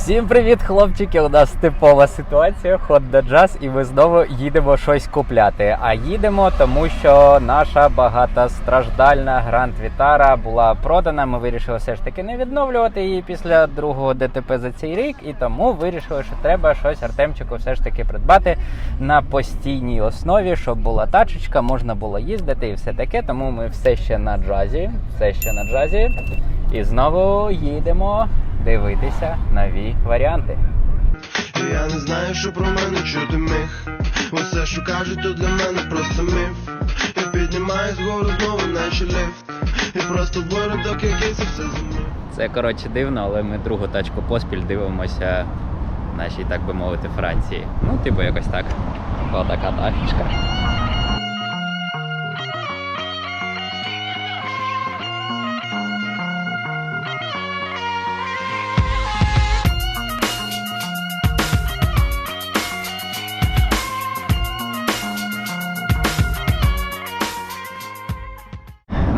Всім привіт, хлопчики! У нас типова ситуація, Honda Jazz, і ми знову їдемо щось купляти. А їдемо, тому що наша багатостраждальна Grand Vitara була продана. Ми вирішили все ж таки не відновлювати її після другого ДТП за цей рік, і тому вирішили, що треба щось Артемчику все ж таки придбати на постійній основі, щоб була тачечка, можна було їздити і все таке. Тому ми все ще на джазі, все ще на джазі. І знову їдемо дивитися нові варіанти. Я не знаю, що про мене чути міг Усе, що кажуть, то для мене просто міф Я піднімаюсь вгору знову, наче ліфт І просто виродок, який це все зумів Це коротше дивно, але ми другу тачку поспіль дивимося в нашій, так би мовити, Франції. Ну, типу, якось так. Отака тачечка.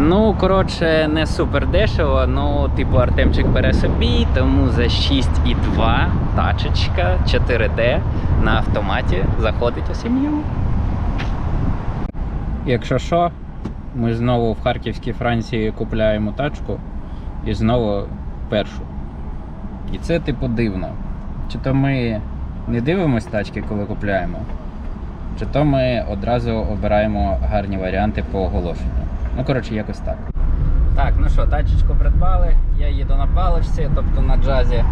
Ну, коротше, не супер дешево. Ну, типу, Артемчик бере собі, тому за 6,2 тачечка 4D на автоматі заходить у сім'ю. Якщо що, ми знову в Харківській Франції купляємо тачку і знову першу. І це, типу, дивно. Чи то ми не дивимось тачки, коли купляємо, чи то ми одразу обираємо гарні варіанти по оголошенню. Ну, коротше, якось так. Так, ну що, тачечку придбали. Я їду на паличці, тобто на джазі.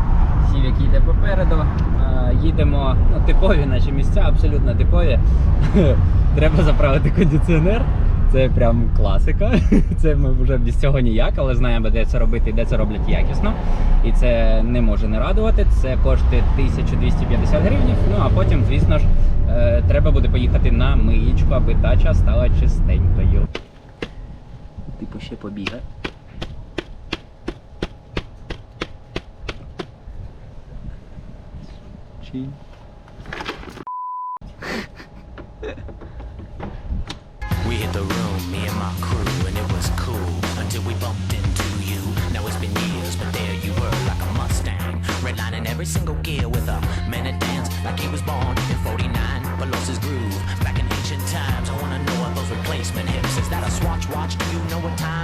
Сівік їде попереду. Е, їдемо, ну, типові наші місця, абсолютно типові. Треба заправити кондиціонер. Це прям класика. Це ми вже без цього ніяк, але знаємо, де це робити і де це роблять якісно. І це не може не радувати. Це коштує 1250 гривень. Ну а потім, звісно ж, е, треба буде поїхати на миєчку, аби тача стала чистенькою. Типу ще побігає. Чи? We hit the room, me and my crew, and it was cool until we bumped into you. Now it's been years, but there you were, like a Mustang, redlining every single gear with a minute dance, like he was born in '49, but lost his groove. Back in ancient times, I wanna know what those replacement hips. That a Swatch watch? Do you know what time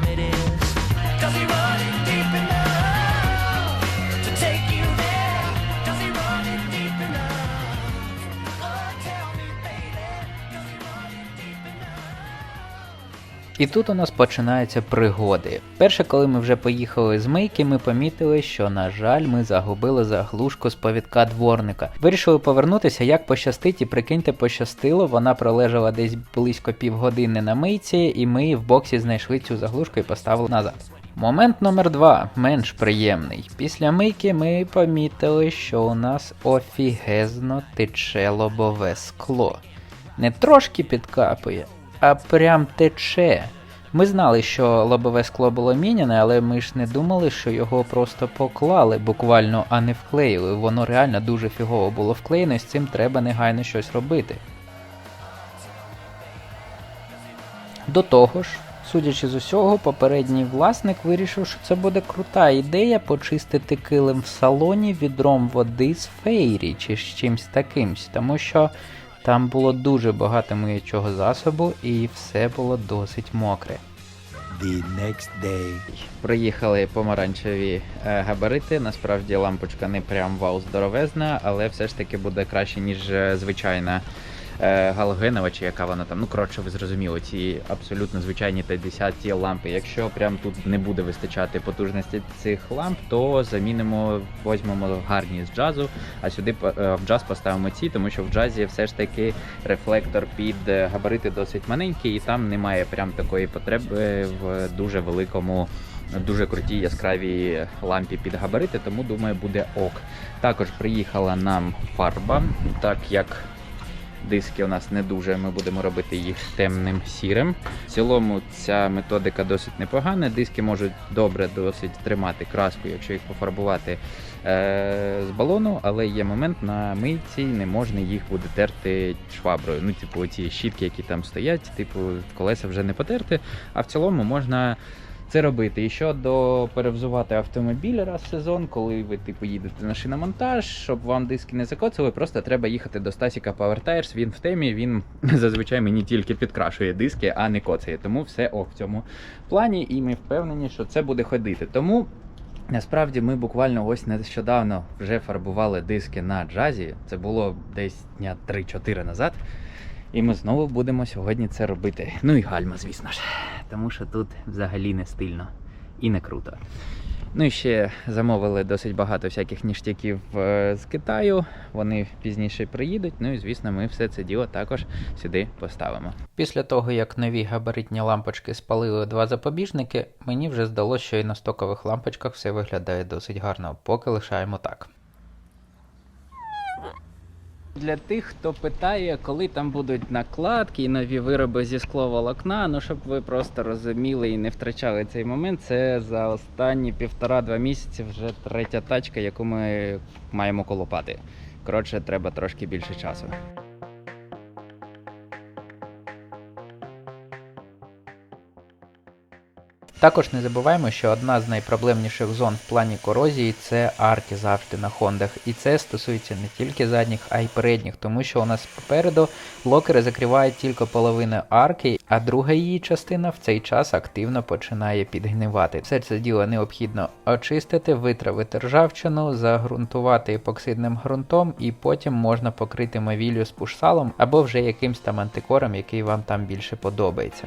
І тут у нас починаються пригоди. Перше, коли ми вже поїхали з мийки, ми помітили, що, на жаль, ми загубили заглушку з повідка дворника. Вирішили повернутися, як пощастить, і прикиньте, пощастило. Вона пролежала десь близько півгодини на мийці, і ми в боксі знайшли цю заглушку і поставили назад. Момент номер два, менш приємний. Після мийки ми помітили, що у нас офігезно тече лобове скло. Не трошки підкапує, а прям тече. Ми знали, що лобове скло було міняне, але ми ж не думали, що його просто поклали буквально, а не вклеїли. Воно реально дуже фігово було вклеєно, і з цим треба негайно щось робити. До того ж, судячи з усього, попередній власник вирішив, що це буде крута ідея почистити килим в салоні відром води з фейрі чи з чимсь таким, тому що там було дуже багато миючого засобу і все було досить мокре. the next day. Приїхали помаранчеві е, габарити. Насправді лампочка не прям вау здоровезна, але все ж таки буде краще, ніж е, звичайна галогенова, чи яка вона там. Ну коротше, ви зрозуміли, ці абсолютно звичайні 50 ті лампи. Якщо прям тут не буде вистачати потужності цих ламп, то замінимо, візьмемо гарні з джазу, а сюди е, в джаз поставимо ці, тому що в джазі все ж таки рефлектор під е, габарити досить маленький, і там немає прям такої потреби в дуже великому дуже круті яскраві лампі під габарити, тому думаю, буде ок. Також приїхала нам фарба, так як диски у нас не дуже, ми будемо робити їх темним сірим. В цілому ця методика досить непогана. Диски можуть добре досить тримати краску, якщо їх пофарбувати е- з балону, але є момент на мийці, не можна їх буде терти шваброю. Ну, типу, ці щітки, які там стоять, типу, колеса вже не потерти, а в цілому можна це робити. І щодо перевзувати автомобіль раз в сезон, коли ви типу їдете на шиномонтаж, щоб вам диски не закоцали, просто треба їхати до Стасіка Power Tires, Він в темі, він зазвичай мені тільки підкрашує диски, а не коцає. Тому все ок в цьому плані, і ми впевнені, що це буде ходити. Тому. Насправді ми буквально ось нещодавно вже фарбували диски на джазі. Це було десь дня 3-4 назад. І ми знову будемо сьогодні це робити. Ну і гальма, звісно ж. Тому що тут взагалі не стильно і не круто. Ну і ще замовили досить багато всяких ніштяків е, з Китаю. Вони пізніше приїдуть. Ну і звісно, ми все це діло також сюди поставимо. Після того, як нові габаритні лампочки спалили два запобіжники, мені вже здалося, що і на стокових лампочках все виглядає досить гарно, поки лишаємо так. Для тих, хто питає, коли там будуть накладки і нові вироби зі скловолокна, ну щоб ви просто розуміли і не втрачали цей момент. Це за останні півтора-два місяці вже третя тачка, яку ми маємо колопати. Коротше, треба трошки більше часу. Також не забуваємо, що одна з найпроблемніших зон в плані корозії це арки завжди на хондах. І це стосується не тільки задніх, а й передніх, тому що у нас попереду локери закривають тільки половину арки, а друга її частина в цей час активно починає підгнивати. Все це діло необхідно очистити, витравити ржавчину, загрунтувати епоксидним ґрунтом, і потім можна покрити мовіллю з пушсалом або вже якимсь там антикором, який вам там більше подобається.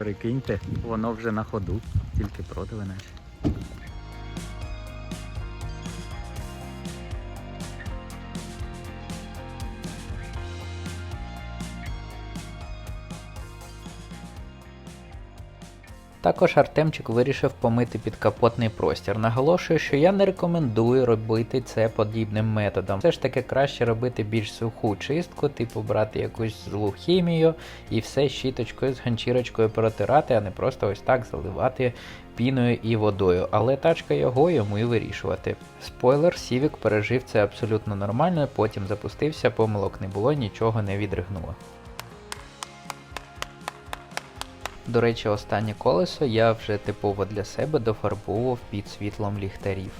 Прикиньте, воно вже на ходу, тільки продали наче. Також Артемчик вирішив помити підкапотний простір. Наголошую, що я не рекомендую робити це подібним методом. Все ж таки краще робити більш суху чистку, типу брати якусь злу хімію і все щіточкою з ганчірочкою протирати, а не просто ось так заливати піною і водою. Але тачка його йому і вирішувати. Спойлер, Сівік пережив це абсолютно нормально, потім запустився, помилок не було, нічого не відригнуло. До речі, останнє колесо я вже типово для себе дофарбував під світлом ліхтарів.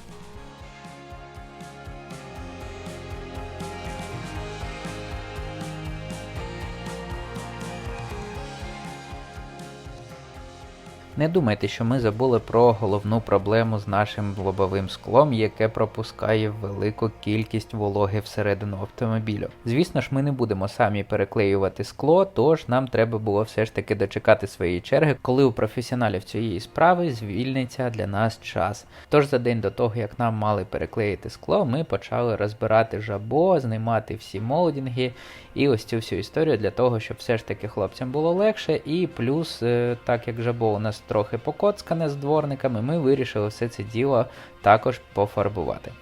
Не думайте, що ми забули про головну проблему з нашим лобовим склом, яке пропускає велику кількість вологи всередину автомобілю. Звісно ж, ми не будемо самі переклеювати скло, тож нам треба було все ж таки дочекати своєї черги, коли у професіоналів цієї справи звільниться для нас час. Тож за день до того, як нам мали переклеїти скло, ми почали розбирати жабо, знімати всі молдінги і ось цю всю історію для того, щоб все ж таки хлопцям було легше. І плюс, е, так як жабо у нас трохи покоцкане з дворниками, ми вирішили все це діло також пофарбувати.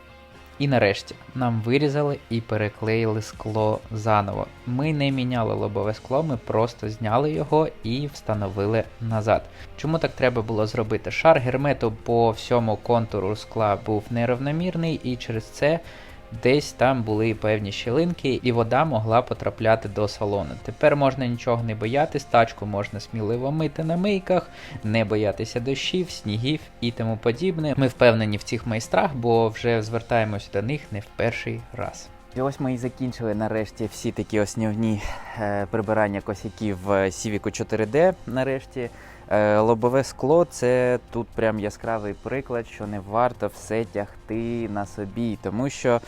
І нарешті нам вирізали і переклеїли скло заново. Ми не міняли лобове скло, ми просто зняли його і встановили назад. Чому так треба було зробити? Шар гермету по всьому контуру скла був нерівномірний, і через це десь там були певні щілинки, і вода могла потрапляти до салону. Тепер можна нічого не боятись, тачку можна сміливо мити на мийках, не боятися дощів, снігів і тому подібне. Ми впевнені в цих майстрах, бо вже звертаємось до них не в перший раз. І ось ми і закінчили нарешті всі такі основні е, прибирання косяків в Civic 4D. Нарешті Е, Лобове скло це тут прям яскравий приклад, що не варто все тягти на собі, тому що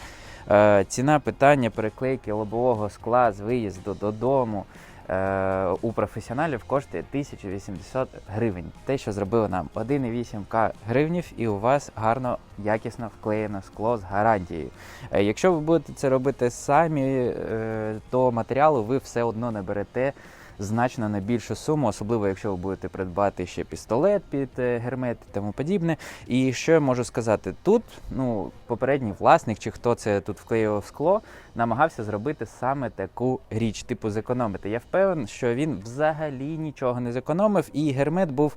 е, ціна питання переклейки лобового скла з виїзду додому е, у професіоналів коштує 1080 гривень. Те, що зробили нам 1,8к гривнів, і у вас гарно якісно вклеєно скло з гарантією. Е, Якщо ви будете це робити самі, е, то матеріалу ви все одно наберете значно на більшу суму, особливо якщо ви будете придбати ще пістолет під е, гермет і тому подібне. І що я можу сказати? Тут ну, попередній власник, чи хто це тут вклеював скло, намагався зробити саме таку річ, типу зекономити. Я впевнений, що він взагалі нічого не зекономив, і гермет був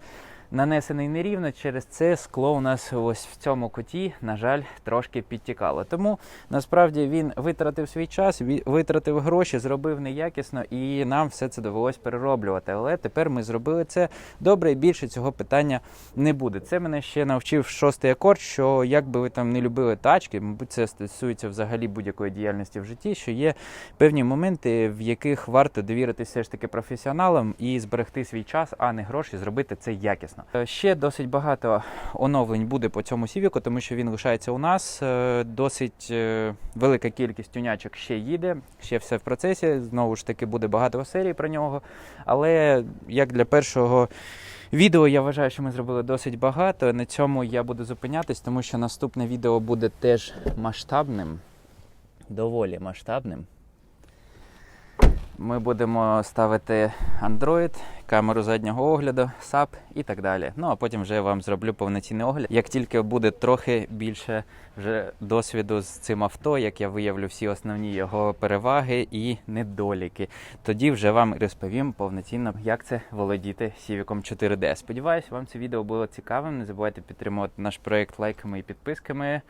нанесений нерівно. Через це скло у нас ось в цьому куті, на жаль, трошки підтікало. Тому насправді він витратив свій час, витратив гроші, зробив неякісно, і нам все це довелось перероблювати. Але тепер ми зробили це добре, і більше цього питання не буде. Це мене ще навчив шостий акорд, що як би ви там не любили тачки, мабуть, це стосується взагалі будь-якої діяльності в житті, що є певні моменти, в яких варто довіритися все ж таки професіоналам і зберегти свій час, а не гроші, зробити це якісно. Е, Ще досить багато оновлень буде по цьому сівіку, тому що він лишається у нас. Е, Досить е, велика кількість тюнячок ще їде, ще все в процесі. Знову ж таки, буде багато серій про нього. Але як для першого. Відео я вважаю, що ми зробили досить багато. На цьому я буду зупинятись, тому що наступне відео буде теж масштабним, доволі масштабним. Ми будемо ставити Android, камеру заднього огляду, SAP і так далі. Ну а потім вже вам зроблю повноцінний огляд. Як тільки буде трохи більше вже досвіду з цим авто, як я виявлю всі основні його переваги і недоліки, тоді вже вам розповім повноцінно, як це володіти Civic 4D. Сподіваюсь, вам це відео було цікавим. Не забувайте підтримувати наш проект лайками і підписками.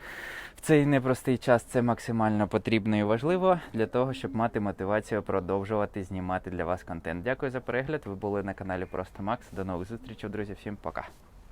В цей непростий час це максимально потрібно і важливо для того, щоб мати мотивацію продовжувати знімати для вас контент. Дякую за перегляд. Ви були на каналі Просто Макс. До нових зустрічей, друзі. Всім пока.